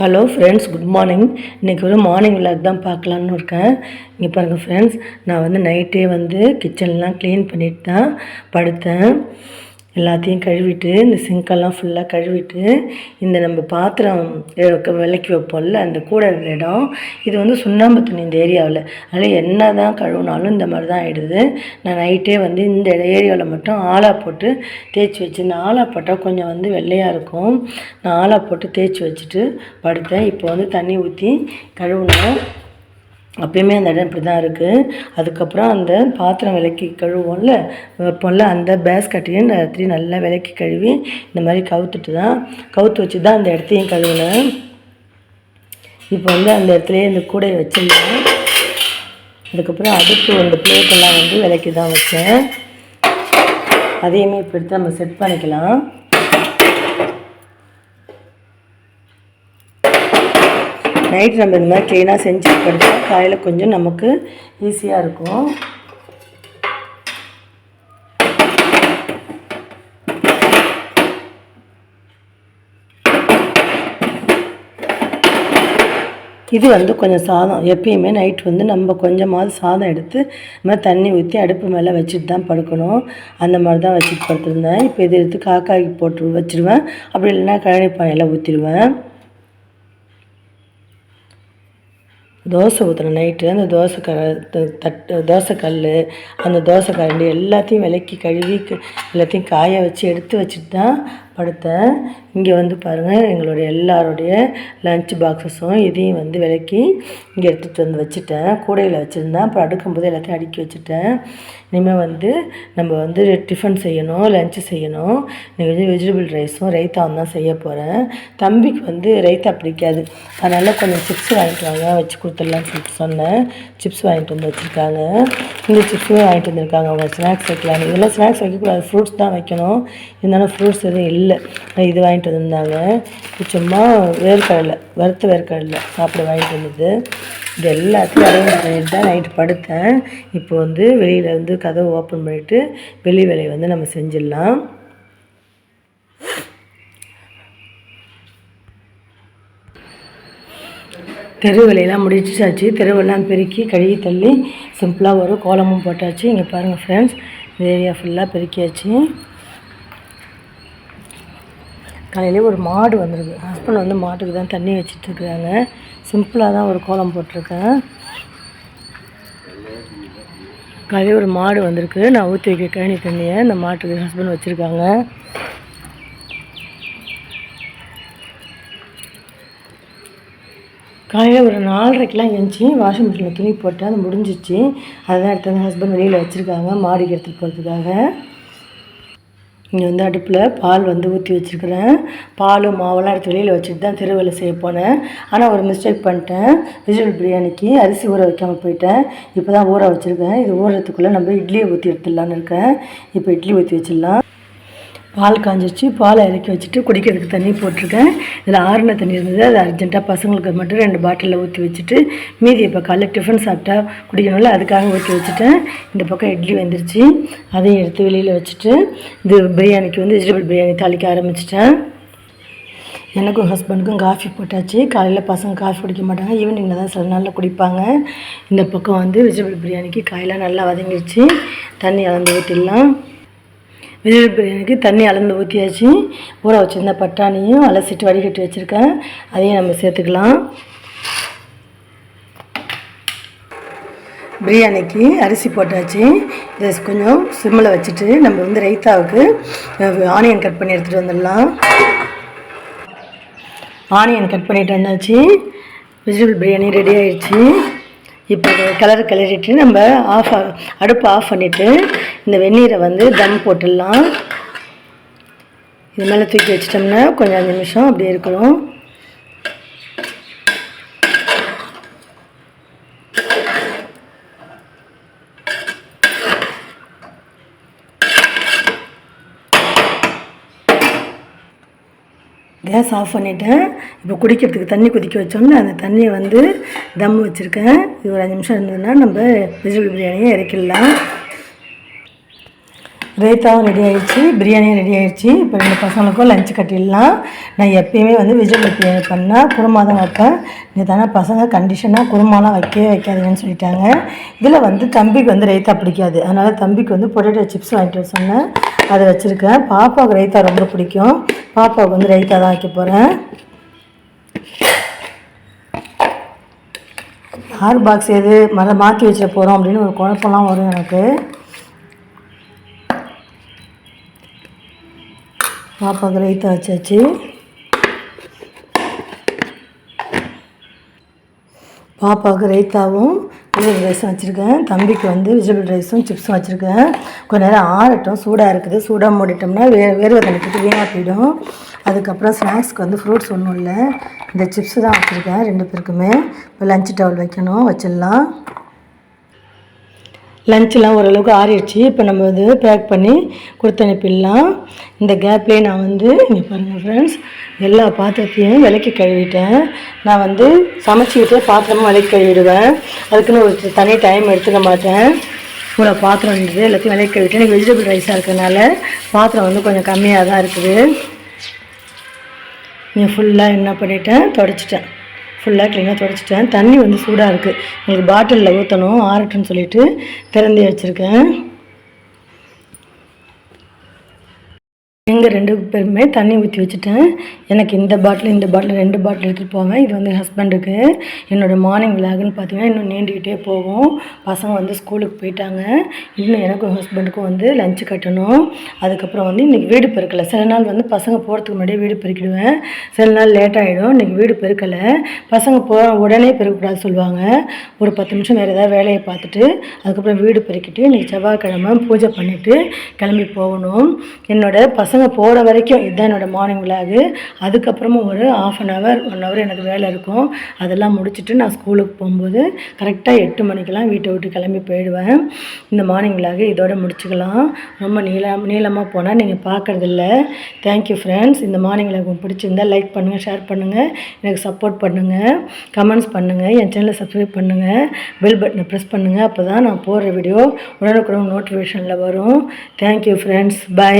Hello friends good morning இன்றைக்கி ஒரு morning vlog தான் பார்க்கலான்னு இருக்கேன். இங்கே பாருங்கள் ஃப்ரெண்ட்ஸ் நான் வந்து நைட்டே வந்து கிச்சன்லாம் க்ளீன் பண்ணிட்டு தான் படுத்தேன். எல்லாத்தையும் கழுவிட்டு இந்த சிங்கெல்லாம் ஃபுல்லாக கழுவிட்டு இந்த நம்ம பாத்திரம் விளக்கி வைப்போம்ல அந்த கூட இருக்கிற இடம் இது வந்து சுண்ணாம்பு துணி இந்த ஏரியாவில். அதனால் என்ன தான் கழுவினாலும் இந்த மாதிரி தான் ஆகிடுது நான் நைட்டே வந்து இந்த ஏரியாவில் மட்டும் ஆலா போட்டு தேய்ச்சி வச்சு இந்த ஆலா போட்டால் கொஞ்சம் வந்து வெள்ளையாக இருக்கும். நான் ஆலா போட்டு தேய்ச்சி வச்சுட்டு படுத்தேன். இப்போ வந்து தண்ணி ஊற்றி கழுவுனேன் அப்பயுமே அந்த இடம் இப்படி தான் இருக்குது அதுக்கப்புறம் அந்த பாத்திரம் விளக்கி கழுவோம்ல வைப்போம்ல அந்த பேஸ்கட்டையும் ராத்திரி நல்லா விளக்கி கழுவி இந்த மாதிரி கவுத்துட்டு தான் கவுத்து வச்சு தான் அந்த இடத்தையும் கழுவினேன். இப்போ வந்து அந்த இடத்துலையே இந்த கூடையை வச்சிருந்தேன். அதுக்கப்புறம் அடுத்து அந்த பிளேட்டெல்லாம் வந்து விளக்கி தான் வச்சேன். அதையுமே இப்படி எடுத்து நம்ம செட் பண்ணிக்கலாம். நைட் நம்ம இந்த மாதிரி க்ளீனாக செஞ்சு படுத்தா காலையில் கொஞ்சம் நமக்கு ஈஸியாக இருக்கும். இது வந்து கொஞ்சம் சாதம். எப்பயுமே நைட் வந்து நம்ம கொஞ்சமாவது சாதம் எடுத்து இந்த மாதிரி தண்ணி ஊற்றி அடுப்பு மேலே வச்சுட்டு தான் படுக்கணும். அந்த மாதிரி தான் வச்சுட்டு படுத்துருந்தேன். இப்போ இது எடுத்து காக்காய்க்கு போட்டு வச்சுருவேன். அப்படி இல்லைன்னா கழனி பானையில் ஊற்றிடுவேன் தோசை ஊற்றுன நைட்டு அந்த தோசை க தட்டு தோசை கல் அந்த தோசை கரண்டி எல்லாத்தையும் விலக்கி கழுவி க- எல்லாத்தையும் காய வச்சு எடுத்து வச்சுட்டு தான் படுத்தேன் இங்கே வந்து பாருங்கள் எங்களுடைய எல்லாருடைய லஞ்ச் பாக்ஸஸும் இதையும் வந்து விலக்கி இங்கே எடுத்துகிட்டு வந்து வச்சுட்டேன். கூடையில் வச்சுருந்தேன். அப்புறம் அடுக்கும்போது எல்லாத்தையும் அடுக்கி வச்சுட்டேன். இனிமேல் வந்து நம்ம வந்து டிஃபன் செய்யணும் லஞ்சு செய்யணும். நீங்கள் வந்து வெஜிடபிள் ரைஸும் ரைத்தாவும் தான் செய்ய போகிறேன் தம்பிக்கு வந்து ரைத்தா பிடிக்காது. அதனால் கொஞ்சம் சிப்ஸ் வாங்கிட்டு வாங்க வச்சு கொடுத்துடலாம்னு சொல்லிட்டு சொன்னேன். சிப்ஸ் வாங்கிட்டு வந்து வச்சுருக்காங்க. இந்த சிப்ஸுமே வாங்கிட்டு வந்திருக்காங்க. அவங்க ஸ்நாக்ஸ் வைக்கலாம் இதெல்லாம் ஸ்நாக்ஸ் வைக்கக்கூடாது. ஃப்ரூட்ஸ் தான் வைக்கணும். இருந்தாலும் ஃப்ரூட்ஸ் எதுவும் இல்லை. இல்லை. இது வாங்கிட்டு வந்திருந்தாங்க. சும்மா வேர்க்கடலை வறுத்த வேர்க்கடலை சாப்பிட வாங்கிட்டு வந்தது. இது எல்லாத்தையும் அரேஞ்ச் பண்ணிட்டு தான் நைட்டு படுத்தேன். இப்போ வந்து வெளியில் வந்து கதவை ஓப்பன் பண்ணிவிட்டு வெளி வேலையை வந்து நம்ம செஞ்சிடலாம். தெரு வேலையெல்லாம் முடிச்சாச்சு தெருவெல்லாம் பெருக்கி கழுவி தள்ளி சிம்பிளாக ஒரு கோலமும் போட்டாச்சு. இங்கே பாருங்கள் ஃப்ரெண்ட்ஸ் இந்த ஏரியா ஃபுல்லாக பெருக்கியாச்சு. காலையிலே ஒரு மாடு வந்திருக்கு. ஹஸ்பண்ட் வந்து மாட்டுக்கு தான் தண்ணி வச்சிட்டு இருக்காங்க சிம்பிளாக தான் ஒரு கோலம் போட்டிருக்கேன். காலையில் ஒரு மாடு வந்திருக்கு. நான் ஊற்றி வைக்க கழனி தண்ணியை இந்த மாட்டுக்கு ஹஸ்பண்ட் வச்சுருக்காங்க. காலையில் ஒரு நாலரைக்கெலாம் எழுந்துச்சி வாஷிங் மிஷினில் துணி போட்டு அது முடிஞ்சிச்சு. அதுதான் எடுத்து வந்து ஹஸ்பண்ட் வெளியில் வச்சுருக்காங்க. மாடிக்கு எடுத்துகிட்டு போகிறதுக்காக இங்கே வந்து அடுப்பில் பால் வந்து ஊற்றி வச்சுருக்கிறேன். பாலும் மாவெல்லாம் எடுத்து வெளியில் வச்சுட்டு தான் திருவேலை செய்ய போனேன். ஆனால் ஒரு மிஸ்டேக் பண்ணிட்டேன். வெஜிடபிள் பிரியாணிக்கு அரிசி ஊற வைக்காமல் போயிட்டேன். இப்போ தான் ஊற வச்சுருக்கேன். இது ஊறுறதுக்குள்ளே நம்ம இட்லியை ஊற்றி எடுத்துடலான்னு இருக்கேன். இப்போ இட்லி ஊற்றி வச்சிடலாம். பால் காஞ்சிச்சு பாலை இறக்கி வச்சுட்டு குடிக்கிறதுக்கு தண்ணி போட்டிருக்கேன். இதில் ஆறுன தண்ணி இருந்தது. அது அர்ஜென்ட்டாக பசங்களுக்கு மட்டும் ரெண்டு பாட்டிலில் ஊற்றி வச்சுட்டு மீதி இப்போ காலைல டிஃபன் சாப்பிட்டா குடிக்கணும்ல அதுக்காக ஊற்றி வச்சுட்டேன். இந்த பக்கம் இட்லி வந்துருச்சு. அதையும் எடுத்து வெளியில் வச்சுட்டு இது பிரியாணிக்கு வந்து வெஜிடபிள் பிரியாணி தாளிக்க ஆரம்பிச்சிட்டேன். எனக்கும் ஹஸ்பண்டுக்கும் காஃபி போட்டாச்சு. காலையில் பசங்க காஃபி குடிக்க மாட்டாங்க. ஈவினிங்கில் தான் சில நாளில் குடிப்பாங்க. இந்த பக்கம் வந்து வெஜிடபிள் பிரியாணிக்கு காயெல்லாம் நல்லா வதங்கிடுச்சு தண்ணி அளந்து ஊற்றிடலாம் வெஜிடபிள் பிரியாணிக்கு தண்ணி அளந்து ஊற்றியாச்சு ஊற வச்சுருந்த பட்டாணியும் அலசிட்டு வடிகட்டி வச்சுருக்கேன். அதையும் நம்ம சேர்த்துக்கலாம். பிரியாணிக்கு அரிசி போட்டாச்சு. இதை கொஞ்சம் சிம்மில் வச்சுட்டு நம்ம வந்து ரைத்தாவுக்கு ஆனியன் கட் பண்ணி எடுத்துகிட்டு வந்துடலாம். ஆனியன் கட் பண்ணிட்டு வந்தாச்சு. வெஜிடபிள் பிரியாணி ரெடி ஆயிடுச்சு. இப்போ கலர் கிளறிட்டு நம்ம ஆஃப் அடுப்பு ஆஃப் பண்ணிவிட்டு இந்த வெந்நீரை வந்து தம் போட்டுடலாம். இது மேலே தூக்கி வச்சிட்டோம்னா கொஞ்சம் அஞ்சு நிமிஷம் அப்படியே இருக்கணும். கேஸ் ஆஃப் பண்ணிட்டேன். இப்போ குடிக்கிறதுக்கு தண்ணி கொதிக்க வச்சோம்னா அந்த தண்ணியை வந்து தம் வச்சுருக்கேன். இது ஒரு அஞ்சு நிமிஷம் இருந்ததுன்னா நம்ம வெஜிடபிள் பிரியாணியை இறக்கிடலாம். ரைத்தாவும் ரெடி ஆயிடுச்சு பிரியாணியும் ரெடி ஆயிடுச்சு இப்போ ரெண்டு பசங்களுக்கும் லஞ்ச் கட்டிடலாம். நான் எப்பயுமே வந்து வெஜிடபிள் பிரியாணி பண்ணால் குருமா தான் வைப்பேன். இது தானே பசங்க கண்டிஷனாக குருமாலாம் வைக்கவே வைக்காதீங்கன்னு சொல்லிட்டாங்க. இதில் வந்து தம்பிக்கு வந்து ரைத்தா பிடிக்காது. அதனால் தம்பிக்கு வந்து பொட்டேட்டோ சிப்ஸ் வாங்கிட்டு வர சொன்னேன். அதை வச்சுருக்கேன். பாப்பாவுக்கு ரைத்தா ரொம்ப பிடிக்கும். பாப்பாவுக்கு வந்து ரைத்தா தான் வைக்க போகிறேன் ஹாட் பாக்ஸ் எது மற மாற்றி வச்சிட போகிறோம் அப்படின்னு ஒரு குழப்பம்லாம் வரும் எனக்கு. பாப்பாவுக்கு ரைத்தா வச்சாச்சு. பாப்பாவுக்கு ரைத்தாவும் வெஜிடபிள் ரைஸும் வச்சுருக்கேன். தம்பிக்கு வந்து வெஜிடபிள் ரைஸும் சிப்ஸும் வச்சுருக்கேன். கொஞ்ச நேரம் ஆறட்டும் சூடாக இருக்குது. சூடாக மூடிட்டோம்னா வே வேர்வை தண்ணிட்டு வீணாக போயிடும். அதுக்கப்புறம் ஸ்நாக்ஸ்க்கு வந்து ஃப்ரூட்ஸ் ஒன்றும் இல்லை. இந்த சிப்ஸு தான் வச்சுருக்கேன் ரெண்டு பேருக்குமே. இப்போ லஞ்சு டவல் வைக்கணும் வச்சிடலாம். லஞ்செலாம் ஓரளவுக்கு ஆறிடுச்சு. இப்போ நம்ம வந்து பேக் பண்ணி கொடுத்து அனுப்பிடலாம். இந்த கேப்லேயே நான் வந்து இங்கே பாருங்கள் ஃப்ரெண்ட்ஸ் எல்லா பாத்திரத்தையும் விலைக்கு கழுவிட்டேன். நான் வந்து சமைச்சிக்கிட்டே பாத்திரமும் விலைக்கு கழுவிடுவேன். அதுக்குன்னு ஒரு தனி டைம் எடுத்துக்க மாட்டேன். இவ்வளோ பாத்திரம் இருந்தது எல்லாத்தையும் விலைக்கு கழுவிட்டேன். எனக்கு வெஜிடபிள் ரைஸாக இருக்கிறதுனால பாத்திரம் வந்து கொஞ்சம் கம்மியாக தான் இருக்குது. இங்கே ஃபுல்லாக என்ன பண்ணிட்டேன்? தொடச்சிட்டேன். ஃபுல்லாக க்ளீனாக துடைச்சிட்டேன். தண்ணி வந்து சூடாக இருக்குது எங்களுக்கு பாட்டிலில் ஊற்றணும் ஆரட்டுன்னு சொல்லிட்டு திறந்து வச்சுருக்கேன். எங்கள் ரெண்டு பேருமே தண்ணி ஊற்றி வச்சுட்டேன். எனக்கு இந்த பாட்டில் இந்த பாட்டில் ரெண்டு பாட்டில் எடுத்துகிட்டு போவேன். இது வந்து ஹஸ்பண்டுக்கு. என்னோடய மார்னிங் விலாகுன்னு பார்த்தீங்கன்னா இன்னும் நீண்டிக்கிட்டே போகும். பசங்க வந்து ஸ்கூலுக்கு போயிட்டாங்க. இன்னும் எனக்கும் ஹஸ்பண்டுக்கும் வந்து லஞ்சு கட்டணும். அதுக்கப்புறம் வந்து இன்றைக்கி வீடு பெருக்கலை. சில நாள் வந்து பசங்க போகிறதுக்கு முன்னாடியே வீடு பெருக்கிடுவேன். சில நாள் லேட் ஆகிடும் இன்றைக்கி வீடு பெருக்கலை. பசங்க போ உடனே பெருக்கக்கூடாது சொல்லுவாங்க. ஒரு பத்து நிமிஷம் வேறு ஏதாவது வேலையை பார்த்துட்டு அதுக்கப்புறம் வீடு பெருக்கிட்டு இன்றைக்கி செவ்வாய்க்கிழமை பூஜை பண்ணிவிட்டு கிளம்பி போகணும். என்னோடய பசங்க போகிற வரைக்கும் இதுதான் என்னோடய மார்னிங் விலாகு அதுக்கப்புறமும் ஒரு half an hour one hour எனக்கு வேலை இருக்கும். அதெல்லாம் முடிச்சுட்டு நான் ஸ்கூலுக்கு போகும்போது கரெக்டாக எட்டு மணிக்கெல்லாம் வீட்டை விட்டு கிளம்பி போயிடுவேன். இந்த மார்னிங் விலாகு இதோட முடிச்சுக்கலாம். ரொம்ப நீளம் நீளமாக போனால் நீங்கள் பார்க்குறதில்ல தேங்க்யூ ஃப்ரெண்ட்ஸ் இந்த மார்னிங் விலாக் பிடிச்சிருந்தால் பிடிச்சிருந்தா லைக் பண்ணுங்கள் ஷேர் பண்ணுங்கள் எனக்கு சப்போர்ட் பண்ணுங்கள் கமெண்ட்ஸ் பண்ணுங்கள் என் சேனலை சப்ஸ்கிரைப் பண்ணுங்கள் பெல் பட்டனை ப்ரெஸ் பண்ணுங்கள் அப்போ தான் நான் போடுற வீடியோ உடனுக்குடன் நோட்டிஃபிகேஷனில் வரும். Thank you friends by